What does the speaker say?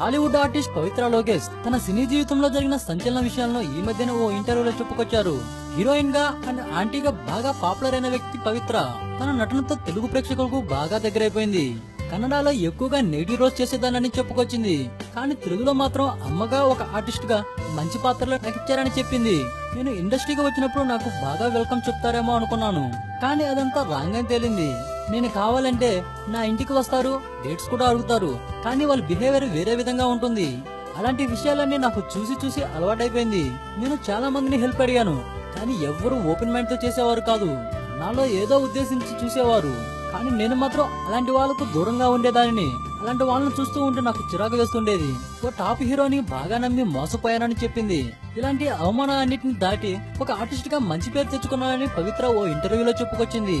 Tollywood artist పవిత్ర లోకేష్ తన సినీ జీవితంలో జరిగిన సంచలన విషయాలను ఈ మధ్యన ఓ ఇంటర్వ్యూలో చెప్పుకొచ్చారు. హీరోయిన్గా అండ్ ఆంటీగా బాగా పాపులర్ అయిన వ్యక్తి పవిత్ర తన నటనతో తెలుగు ప్రేక్షకులకు బాగా దగ్గరైపోయింది. కన్నడలో ఎక్కువగా నెగిటివ్ రోల్స్ చేసేదానని చెప్పుకొచ్చింది. కానీ తెలుగులో మాత్రం అమ్మగా ఒక ఆర్టిస్ట్గా మంచి పాత్రలో నటించారని చెప్పింది. నేను ఇండస్ట్రీకి వచ్చినప్పుడు నాకు బాగా వెల్కమ్ చెప్తారేమో అనుకున్నాను. కానీ అదంతా రాంగ్ అని తేలింది. నేను కావాలంటే నా ఇంటికి వస్తారు డేట్స్ కూడా అడుగుతారు. కానీ వాళ్ళ బిహేవియర్ వేరే విధంగా ఉంటుంది. అలాంటి విషయాలన్నీ నాకు చూసి చూసి అలవాటైపోయింది. నేను చాలా మందిని హెల్ప్ అడిగాను. కానీ ఎవ్వరూ ఓపెన్ మైండ్తో చేసేవారు కాదు. నాలో ఏదో ఉద్దేశించి చూసేవారు. కానీ నేను మాత్రం అలాంటి వాళ్ళకు దూరంగా ఉండేదానిని. అలాంటి వాళ్ళని చూస్తూ ఉంటే నాకు చిరాకు వేస్తుండేది. ఓ టాప్ హీరోని బాగా నమ్మి మోసపోయానని చెప్పింది. ఇలాంటి అవమానాలన్నిటిని దాటి ఒక ఆర్టిస్ట్గా మంచి పేరు తెచ్చుకున్నానని పవిత్ర ఓ ఇంటర్వ్యూలో చెప్పుకొచ్చింది.